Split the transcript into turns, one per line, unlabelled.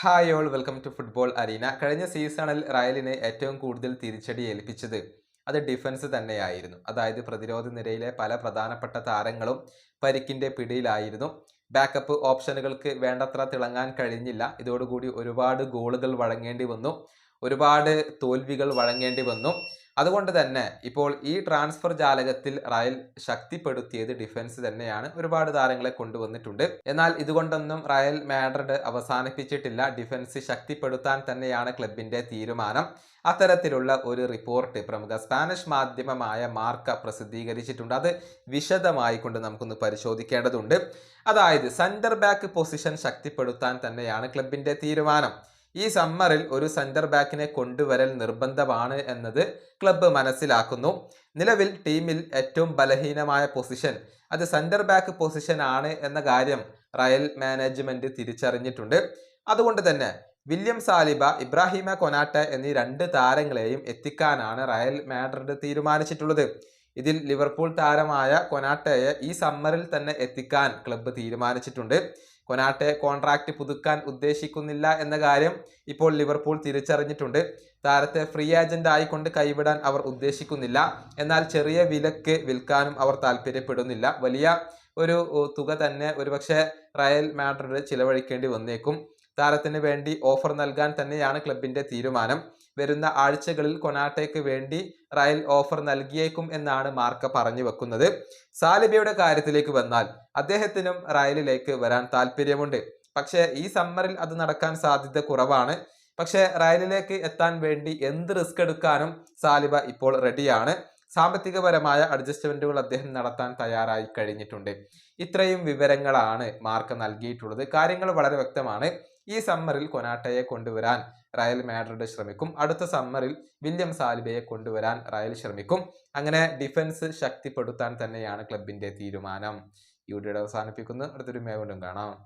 Hi all welcome to football arena കഴിഞ്ഞ സീസണിൽ റയലിന് ഏറ്റവും കൂടുതൽ തിരിച്ചടി ഏൽപ്പിച്ചത് അത് ഡിഫൻസ് തന്നെയായിരുന്നു. അതായത് പ്രതിരോധ നിരയിലെ പല പ്രധാനപ്പെട്ട താരങ്ങളും പരിക്കിന്റെ പിടിയിലായിരുന്നു. ബാക്കപ്പ് ഓപ്ഷനുകൾക്ക് വേണ്ടത്ര തിളങ്ങാൻ കഴിഞ്ഞില്ല. ഇതോടുകൂടി ഒരുപാട് ഗോളുകൾ വഴങ്ങേണ്ടി വന്നു. ഒരുപാട് തോൽവികൾ വഴങ്ങേണ്ടി വന്നു. അതുകൊണ്ട് തന്നെ ഇപ്പോൾ ഈ ട്രാൻസ്ഫർ ജാലകത്തിൽ റയൽ ശക്തിപ്പെടുത്തിയത് ഡിഫൻസ് തന്നെയാണ് ഒരുപാട് താരങ്ങളെ കൊണ്ടുവന്നിട്ടുണ്ട്. എന്നാൽ ഇതുകൊണ്ടൊന്നും റയൽ മാഡ്രിഡ് അവസാനിപ്പിച്ചിട്ടില്ല. ഡിഫൻസ് ശക്തിപ്പെടുത്താൻ തന്നെയാണ് ക്ലബിന്റെ തീരുമാനം. അത്തരത്തിലുള്ള ഒരു റിപ്പോർട്ട് പ്രമുഖ സ്പാനിഷ് മാധ്യമമായ മാർക്ക പ്രസിദ്ധീകരിച്ചിട്ടുണ്ട്. അത് വിശദമായി കൊണ്ട് നമുക്കൊന്ന് പരിശോധിക്കേണ്ടതുണ്ട്. അതായത് സെന്റർ ബാക്ക് പൊസിഷൻ ശക്തിപ്പെടുത്താൻ തന്നെയാണ് ക്ലബിന്റെ തീരുമാനം. ഈ സമ്മറിൽ ഒരു സെന്റർ ബാക്കിനെ കൊണ്ടുവരൽ നിർബന്ധമാണ് എന്നത് ക്ലബ്ബ് മനസ്സിലാക്കുന്നു. നിലവിൽ ടീമിൽ ഏറ്റവും ബലഹീനമായ പൊസിഷൻ അത് സെന്റർ ബാക്ക് പൊസിഷൻ ആണ് എന്ന കാര്യം റയൽ മാനേജ്മെന്റ് തിരിച്ചറിഞ്ഞിട്ടുണ്ട്. അതുകൊണ്ട് തന്നെ വില്യം സാലിബ ഇബ്രാഹിമ കൊനാട്ട എന്നീ രണ്ട് താരങ്ങളെയും എത്തിക്കാനാണ് റയൽ മാഡ്രിഡ് തീരുമാനിച്ചിട്ടുള്ളത്. ഇതിൽ ലിവർപൂൾ താരമായ കൊനാട്ടയെ ഈ സമ്മറിൽ തന്നെ എത്തിക്കാൻ ക്ലബ്ബ് തീരുമാനിച്ചിട്ടുണ്ട്. കൊനാട്ടെ കോൺട്രാക്ട് പുതുക്കാൻ ഉദ്ദേശിക്കുന്നില്ല എന്ന കാര്യം ഇപ്പോൾ ലിവർപൂൾ തിരിച്ചറിഞ്ഞിട്ടുണ്ട്. താരത്തെ ഫ്രീ ഏജന്റ് ആയിക്കൊണ്ട് കൈവിടാൻ അവർ ഉദ്ദേശിക്കുന്നില്ല. എന്നാൽ ചെറിയ വിലക്ക് വിൽക്കാനും അവർ താല്പര്യപ്പെടുന്നില്ല വലിയ ഒരു തുക തന്നെ ഒരുപക്ഷെ റയൽ മാഡ്രിഡ് ചിലവഴിക്കേണ്ടി വന്നേക്കും. താരത്തിന് വേണ്ടി ഓഫർ നൽകാൻ തന്നെയാണ് ക്ലബിന്റെ തീരുമാനം. വരുന്ന ആഴ്ചകളിൽ കൊനാട്ടയ്ക്ക് വേണ്ടി റയൽ ഓഫർ നൽകിയേക്കും എന്നാണ് മാർക്ക പറഞ്ഞു വെക്കുന്നത്. സാലിബയുടെ കാര്യത്തിലേക്ക് വന്നാൽ അദ്ദേഹത്തിനും റയലിലേക്ക് വരാൻ താല്പര്യമുണ്ട് പക്ഷേ ഈ സമ്മറിൽ അത് നടക്കാൻ സാധ്യത കുറവാണ്. പക്ഷേ റയലിലേക്ക് എത്താൻ വേണ്ടി എന്ത് റിസ്ക് എടുക്കാനും സാലിബ ഇപ്പോൾ റെഡിയാണ് സാമ്പത്തികപരമായ അഡ്ജസ്റ്റ്മെന്റുകൾ അദ്ദേഹം നടത്താൻ തയ്യാറായി കഴിഞ്ഞിട്ടുണ്ട്. ഇത്രയും വിവരങ്ങളാണ് മാർക്ക് നൽകിയിട്ടുള്ളത്. കാര്യങ്ങൾ വളരെ വ്യക്തമാണ്. ഈ സമ്മറിൽ കൊനാട്ടയെ കൊണ്ടുവരാൻ റയൽ മാഡ്രിഡ് ശ്രമിക്കും. അടുത്ത സമ്മറിൽ വില്യം സാലിബയെ കൊണ്ടുവരാൻ റയൽ ശ്രമിക്കും. അങ്ങനെ ഡിഫൻസ് ശക്തിപ്പെടുത്താൻ തന്നെയാണ് ക്ലബിന്റെ തീരുമാനം. ഈ വീഡിയോ അവസാനിപ്പിക്കുന്നു. അടുത്തൊരു മേ കൊണ്ടും കാണാം.